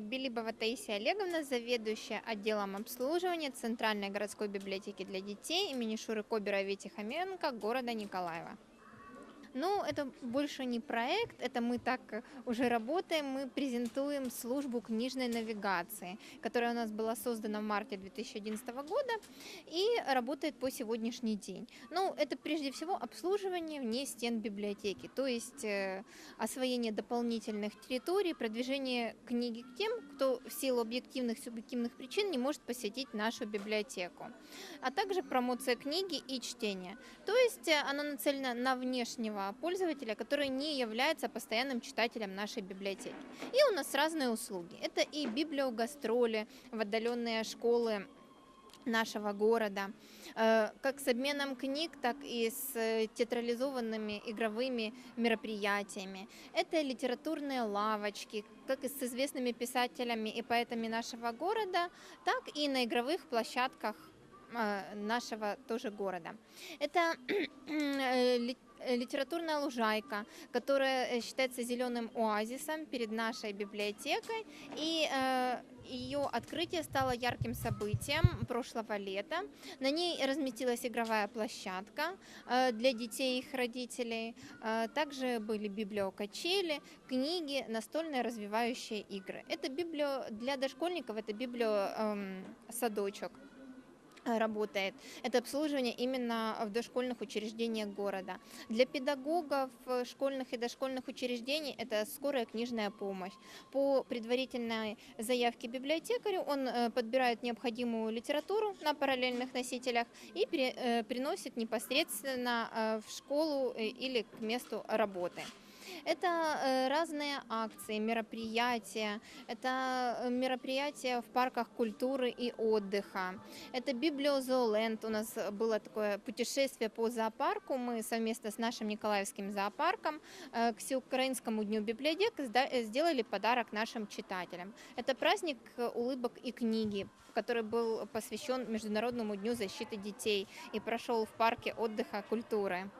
Белибова Таисия Олеговна, заведующая отделом обслуживания Центральной городской библиотеки для детей имени Шуры Кобера Вети Хоменко города Николаева. Ну, это больше не проект, это мы так э, уже работаем, мы презентуем службу книжной навигации, которая у нас была создана в марте 2011 года и работает по сегодняшний день. Ну, это прежде всего обслуживание вне стен библиотеки, то есть э, освоение дополнительных территорий, продвижение книги к тем, кто в силу объективных, субъективных причин не может посетить нашу библиотеку, а также промоция книги и чтения. То есть э, она нацелена на внешнего пользователя, который не является постоянным читателем нашей библиотеки. И у нас разные услуги. Это и библиогастроли в отдаленные школы нашего города, э, как с обменом книг, так и с э, театрализованными игровыми мероприятиями. Это литературные лавочки, как и с известными писателями и поэтами нашего города, так и на игровых площадках э, нашего тоже города. Это литературная лужайка, которая э, считается зеленым оазисом перед нашей библиотекой. И э, ее открытие стало ярким событием прошлого лета. На ней разместилась игровая площадка э, для детей и их родителей. Э, Также были библиокачели, книги, настольные развивающие игры. Это библио для дошкольников, это библиосадочек работает. Это обслуживание именно в дошкольных учреждениях города. Для педагогов э, школьных и дошкольных учреждений это скорая книжная помощь. По предварительной заявке библиотекарю он э, подбирает необходимую литературу на параллельных носителях и э, приносит непосредственно э, в школу э, или к месту работы. Это э, разные акции, мероприятия, это э, мероприятия в парках культуры и отдыха. Это библиозооленд. У нас было такое путешествие по зоопарку. Мы совместно с нашим Николаевским зоопарком э, к Всеукраинскому дню библиотек сделали подарок нашим читателям. Это праздник улыбок и книги, который был посвящен Международному дню защиты детей и прошел в парке отдыха культуры.